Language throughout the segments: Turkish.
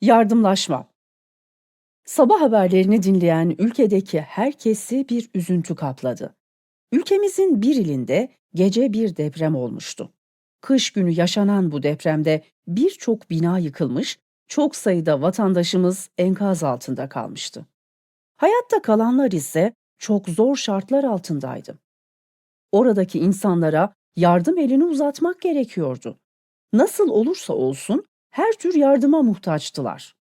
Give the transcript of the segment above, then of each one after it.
Yardımlaşma Sabah haberlerini dinleyen ülkedeki herkesi bir üzüntü kapladı. Ülkemizin bir ilinde gece bir deprem olmuştu. Kış günü yaşanan bu depremde birçok bina yıkılmış, çok sayıda vatandaşımız enkaz altında kalmıştı. Hayatta kalanlar ise çok zor şartlar altındaydı. Oradaki insanlara yardım elini uzatmak gerekiyordu. Nasıl olursa olsun her tür yardıma muhtaçtılar.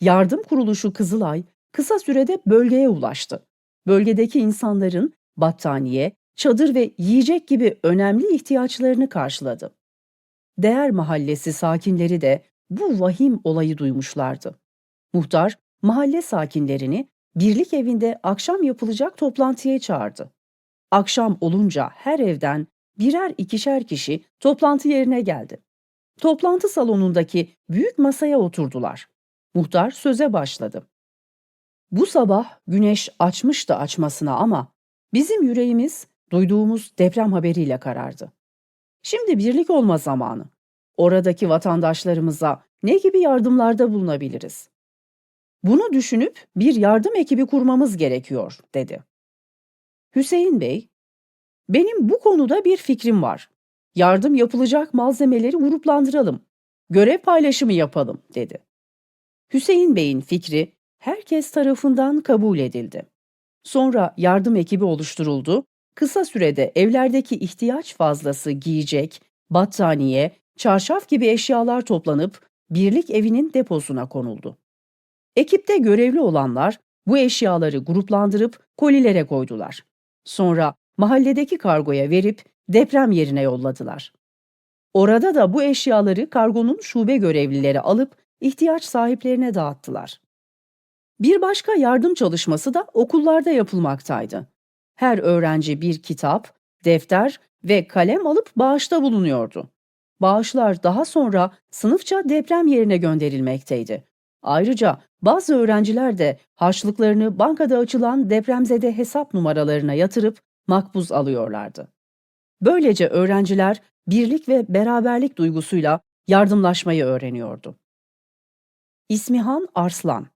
Yardım kuruluşu Kızılay kısa sürede bölgeye ulaştı. Bölgedeki insanların battaniye, çadır ve yiyecek gibi önemli ihtiyaçlarını karşıladı. Değer Mahallesi sakinleri de bu vahim olayı duymuşlardı. Muhtar mahalle sakinlerini birlik evinde akşam yapılacak toplantıya çağırdı. Akşam olunca her evden birer ikişer kişi toplantı yerine geldi. Toplantı salonundaki büyük masaya oturdular. Muhtar söze başladı. Bu sabah güneş açmıştı açmasına ama bizim yüreğimiz duyduğumuz deprem haberiyle karardı. Şimdi birlik olma zamanı. Oradaki vatandaşlarımıza ne gibi yardımlarda bulunabiliriz? Bunu düşünüp bir yardım ekibi kurmamız gerekiyor, dedi. Hüseyin Bey, benim bu konuda bir fikrim var. Yardım yapılacak malzemeleri gruplandıralım. Görev paylaşımı yapalım, dedi. Hüseyin Bey'in fikri herkes tarafından kabul edildi. Sonra yardım ekibi oluşturuldu. Kısa sürede evlerdeki ihtiyaç fazlası giyecek, battaniye, çarşaf gibi eşyalar toplanıp birlik evinin deposuna konuldu. Ekipte görevli olanlar bu eşyaları gruplandırıp kolilere koydular. Sonra mahalledeki kargoya verip deprem yerine yolladılar. Orada da bu eşyaları kargonun şube görevlileri alıp ihtiyaç sahiplerine dağıttılar. Bir başka yardım çalışması da okullarda yapılmaktaydı. Her öğrenci bir kitap, defter ve kalem alıp bağışta bulunuyordu. Bağışlar daha sonra sınıfça deprem yerine gönderilmekteydi. Ayrıca bazı öğrenciler de harçlıklarını bankada açılan depremzede hesap numaralarına yatırıp makbuz alıyorlardı. Böylece öğrenciler birlik ve beraberlik duygusuyla yardımlaşmayı öğreniyordu. İsmihan Arslan